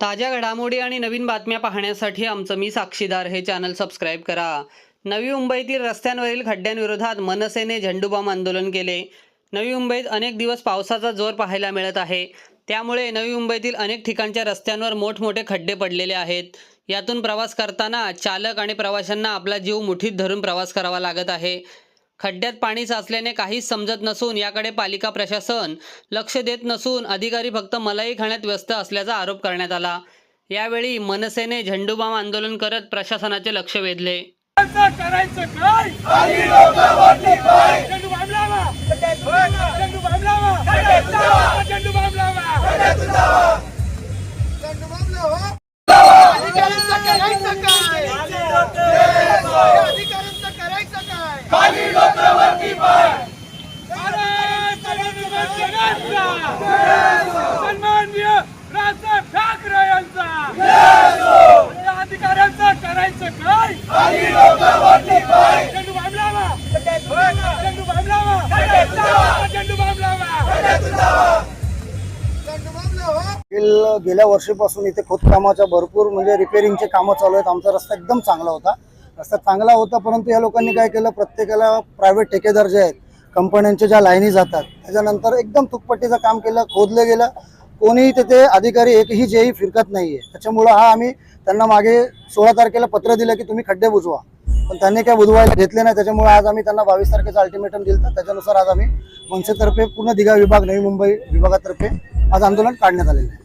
ताज्या घडामोडी आणि नवीन बातम्या पाहण्यासाठी आमचं मी साक्षीदार हे चॅनल सबस्क्राईब करा. नवी मुंबईतील रस्त्यांवरील खड्ड्यांविरोधात मनसेने झेंडूबाम आंदोलन केले. नवी मुंबईत अनेक दिवस पावसाचा जोर पाहायला मिळत आहे. त्यामुळे नवी मुंबईतील अनेक ठिकाणच्या रस्त्यांवर मोठमोठे खड्डे पडलेले आहेत. यातून प्रवास करताना चालक आणि प्रवाशांना आपला जीव मुठीत धरून प्रवास करावा लागत आहे. खड्ड्यात पाणी साचल्याने काहीच समजत नसून याकडे पालिका प्रशासन लक्ष देत नसून अधिकारी फक्त मलाई खाण्यात व्यस्त असल्याचा आरोप करण्यात आला. यावेळी मनसेने झेंडूबाम आंदोलन करत प्रशासनाचे लक्ष वेधले. करायचं काय चेंडू बाम लावा चेंडू बाम लावा चेंडू बाम लावा अधिकाऱ्यांचं करायचं काय अधिकाऱ्यांचं करायचं काय सन्माननीय राजसाहेब ठाकरे यांचा. करायचं काय? चेंडू बाम लावा चेंडू बाम लावा चेंडू बाम लावा गेल्या वर्षीपासून इथे खोदकामाच्या भरपूर म्हणजे रिपेरिंगचे कामं चालू आहेत. आमचा रस्ता एकदम चांगला होता. रस्ता चांगला होता परंतु या लोकांनी काय केलं? प्रत्येकाला प्रायव्हेट ठेकेदार जे आहेत कंपन्यांच्या ज्या लाईनी जातात त्याच्यानंतर एकदम तुकपट्टीचं काम केलं खोदलं गेलं. कोणीही तिथे अधिकारी एकही जेही फिरकत नाही आहे त्याच्यामुळं हा आम्ही त्यांना मागे सोळा तारखेला पत्र दिलं की तुम्ही खड्डे बुजवा. पण त्यांनी काय बुधवायला घेतले नाही त्याच्यामुळे आज आम्ही त्यांना बावीस तारखेचं अल्टिमेटम दिलं त्याच्यानुसार आज आम्ही मनसेतर्फे पूर्ण दिघा विभाग नवी मुंबई विभागातर्फे आज आंदोलन काढण्यात आलेलं आहे.